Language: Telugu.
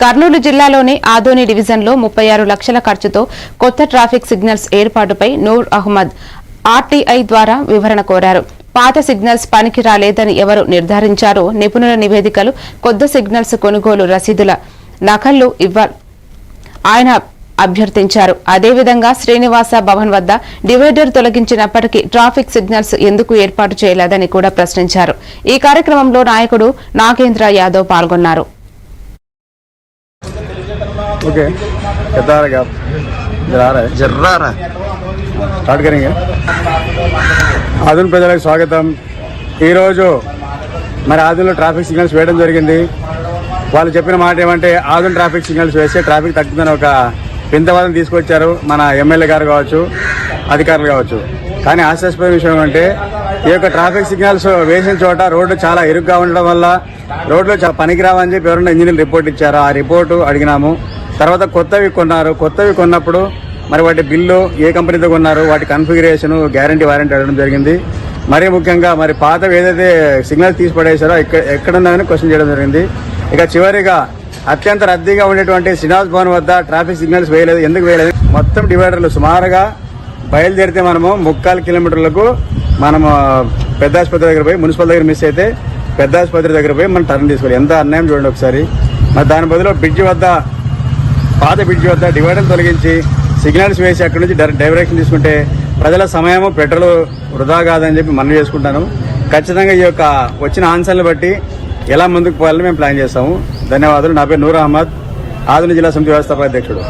కర్నూలు జిల్లాలోని ఆదోని డివిజన్లో ముప్పై ఆరు లక్షల ఖర్చుతో కొత్త ట్రాఫిక్ సిగ్నల్స్ ఏర్పాటుపై నూర్ అహ్మద్ ఆర్టీఐ ద్వారా వివరణ కోరారు. పాత సిగ్నల్స్ పనికి రాలేదని ఎవరు నిర్ధారించారో నిపుణుల నివేదికలు కొత్త సిగ్నల్స్ కొనుగోలు రసీదుల నకళ్ళు ఇవ్వాలి ఆయన అభ్యర్థించారు. అదేవిధంగా శ్రీనివాస భవన్ వద్ద డివైడర్ తొలగించినప్పటికీ ట్రాఫిక్ సిగ్నల్స్ ఎందుకు ఏర్పాటు చేయలేదని కూడా ప్రశ్నించారు. ఈ కార్యక్రమంలో నాయకుడు నాగేంద్ర యాదవ్ పాల్గొన్నారు. ఆదుల ప్రజలకు స్వాగతం. ఈరోజు మరి ఆదులో ట్రాఫిక్ సిగ్నల్స్ వేయడం జరిగింది. వాళ్ళు చెప్పిన మాట ఏమంటే ఆదుల ట్రాఫిక్ సిగ్నల్స్ వేస్తే ట్రాఫిక్ తగ్గుతుందని ఒక వింతవాదం తీసుకొచ్చారు మన ఎమ్మెల్యే గారు కావచ్చు అధికారులు కావచ్చు. కానీ ఆశాస్పద విషయం అంటే ఈ యొక్క ట్రాఫిక్ సిగ్నల్స్ వేసిన చోట రోడ్డు చాలా ఇరుగ్గా ఉండడం వల్ల రోడ్లు చాలా పనికిరావని చెప్పి ఎవరైనా ఇంజనీర్లు రిపోర్ట్ ఇచ్చారు? ఆ రిపోర్టు అడిగినాము. తర్వాత కొత్తవి కొన్నారు. కొత్తవి కొన్నప్పుడు మరి వాటి బిల్లు ఏ కంపెనీతో కొన్నారు? వాటి కన్ఫిగరేషన్ గ్యారంటీ వారంటీ అడగడం జరిగింది. మరీ ముఖ్యంగా మరి పాతవి ఏదైతే సిగ్నల్స్ తీసి పడేశారో ఎక్కడ ఎక్కడున్నాయని క్వశ్చన్ చేయడం జరిగింది. ఇక చివరిగా అత్యంత రద్దీగా ఉండేటువంటి శ్రీనివాస్ భవన్ వద్ద ట్రాఫిక్ సిగ్నల్స్ వేయలేదు. ఎందుకు వేయలేదు? మొత్తం డివైడర్లు సుమారుగా బయలుదేరితే మనము ముక్కాలు కిలోమీటర్లకు మనము పెద్ద ఆసుపత్రి దగ్గర పోయి మున్సిపల్ దగ్గర మిస్ అయితే పెద్ద ఆసుపత్రి దగ్గర పోయి మనం టర్న్ తీసుకోవాలి. ఎంత అన్యాయం చూడండి ఒకసారి. మరి దాని బదులు బ్రిడ్జి వద్ద పాత బ్రిడ్జి వద్ద డివైడర్ తొలగించి సిగ్నల్స్ వేసి అక్కడి నుంచి డైరెక్ట్ డైరెక్షన్ తీసుకుంటే ప్రజల సమయము పెట్రోల్ వృధా కాదని చెప్పి మనం చేసుకుంటాను. ఖచ్చితంగా ఈ యొక్క వచ్చిన ఆన్సర్లు బట్టి ఎలా ముందుకు పోవాలని మేము ప్లాన్ చేస్తాము. ధన్యవాదాలు. నా పేరు నూర్ అహ్మద్. ఆధునిక జిల్లా సమితి వ్యవస్థాపక అధ్యక్షుడు.